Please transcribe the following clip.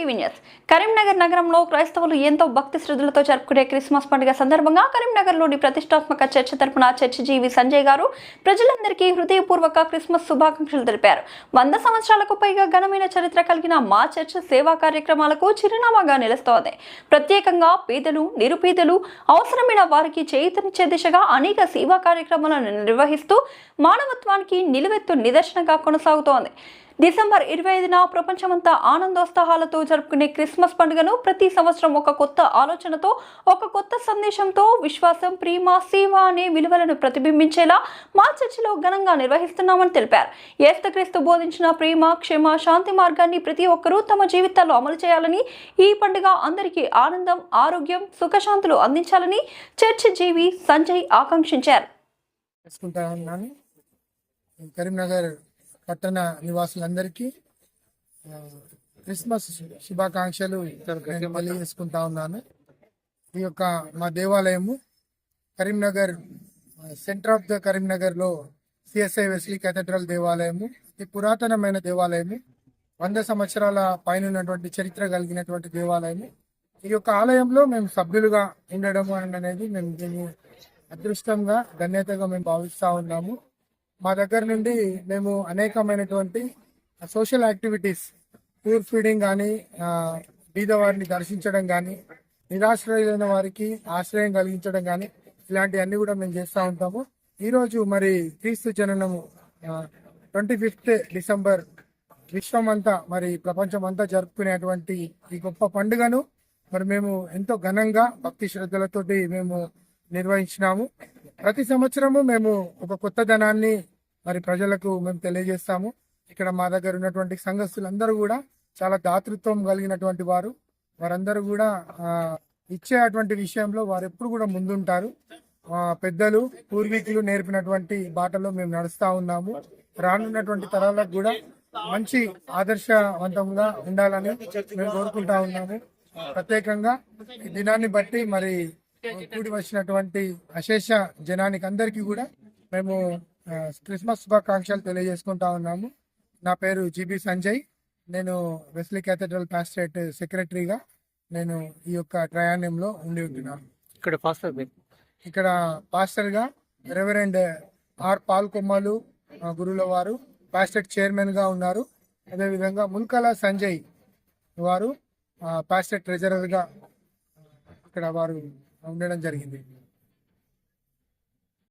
TV news. Karimnagar నగరంలో క్రైస్తవులు ఎంతో భక్తి శ్రద్ధలతో జరుపుకునే క్రిస్మస్ పండుగ సందర్భంగా కరీంనగర్లోని ప్రతిష్టాత్మక చర్చ తరపున చర్చిజీవి సంజయ్ గారు ప్రజలందరికీ హృదయపూర్వక క్రిస్మస్ శుభాకాంక్షలు తెలిపారు. వంద సంవత్సరాలకు పైగా ఘనమైన చరిత్ర కలిగిన మా చర్చ్ సేవా కార్యక్రమాలకు చిరునామాగా నిలుస్తోంది. ప్రత్యేకంగా పేదలు నిరుపేదలు అవసరమైన వారికి చేయుతనిచ్చే దిశగా అనేక సేవా కార్యక్రమాలను నిర్వహిస్తూ మానవత్వానికి నిలువెత్తు నిదర్శనంగా కొనసాగుతోంది. డిసెంబర్ ఇరవై ఐదున ప్రపంచమంతా ఆనందోత్సాహాలతో జరుపుకునే క్రిస్మస్ పండుగను ప్రతి సంవత్సరం ఒక కొత్త ఆలోచనతో ఒక కొత్త సందేశంతో విశ్వాసం ప్రేమ సేవ అనే విలువలను ప్రతిబింబించేలా మా చర్చిలో ఘనంగా నిర్వహిస్తున్నామని తెలిపారు. ఏస్తక్రీస్తు బోధించిన ప్రేమ క్షమ శాంతి మార్గాన్ని ప్రతి ఒక్కరూ తమ జీవితాల్లో అమలు చేయాలని ఈ పండుగ అందరికీ ఆనందం ఆరోగ్యం సుఖశాంతులు అందించాలని చర్చి జీవి సంజయ్ ఆకాంక్షించారు. కరీంనగర్ పట్టణ నివాసులందరికీ క్రిస్మస్ శుభాకాంక్షలు నేను తెలియజేసుకుంటా ఉన్నాను. ఈ యొక్క మా దేవాలయము కరీంనగర్ సెంటర్ ఆఫ్ ద కరీంనగర్లో సిఎస్ఐ వెస్లీ కేథడ్రల్ దేవాలయము అతి పురాతనమైన దేవాలయము వంద సంవత్సరాల పైన ఉన్నటువంటి చరిత్ర కలిగినటువంటి దేవాలయము. ఈ యొక్క ఆలయంలో మేము సభ్యులుగా ఉండడం అనేది మేము దీన్ని అదృష్టంగా ధన్యతగా మేము భావిస్తా ఉన్నాము. మా దగ్గర నుండి మేము అనేకమైనటువంటి సోషల్ యాక్టివిటీస్ పూర్ ఫీడింగ్ కానీ బీదవారిని దర్శించడం కానీ నిరాశ్రయులైన వారికి ఆశ్రయం కలిగించడం కానీ ఇలాంటివన్నీ కూడా మేము చేస్తూ ఉంటాము. ఈరోజు మరి క్రీస్తు జననము ట్వంటీ ఫిఫ్త్ డిసెంబర్ విశ్వమంతా మరి ప్రపంచమంతా జరుపుకునేటువంటి ఈ గొప్ప పండుగను మరి మేము ఎంతో ఘనంగా భక్తి శ్రద్ధలతోటి మేము నిర్వహించినాము. ప్రతి సంవత్సరము మేము ఒక కొత్త ధనాన్ని మరి ప్రజలకు మేము తెలియజేస్తాము. ఇక్కడ మా దగ్గర ఉన్నటువంటి సంఘస్థులందరూ కూడా చాలా దాతృత్వం కలిగినటువంటి వారు. వారందరూ కూడా ఇచ్చేటువంటి విషయంలో వారు ఎప్పుడు కూడా ముందుంటారు. పెద్దలు పూర్వీకులు నేర్పినటువంటి బాటలో మేము నడుస్తా ఉన్నాము. రానున్నటువంటి తరాలకు కూడా మంచి ఆదర్శవంతంగా ఉండాలని మేము కోరుకుంటా ఉన్నాము. ప్రత్యేకంగా ఈ దినాన్ని బట్టి మరి కూడి వచ్చినటువంటి అశేష జనానికి అందరికీ కూడా మేము క్రిస్మస్ శుభాకాంక్షలు తెలియజేసుకుంటా ఉన్నాము. నా పేరు జిబి సంజయ్. నేను వెస్లీ కేథడ్రల్ పాస్టరేట్ సెక్రటరీగా నేను ఈ యొక్క ప్రయాణంలో ఉండి ఉంటున్నాను. ఇక్కడ పాస్టర్ ఇక్కడ పాస్టర్గా రెవరెండ్ ఆర్ పాల్ కొమ్మలు ఆ, గురువుల వారు పాస్టర్ చైర్మన్గా ఉన్నారు. అదేవిధంగా ముల్కల సంజయ్ వారు పాస్టర్ ట్రెజరర్గా ఇక్కడ వారు ఉండడం జరిగింది.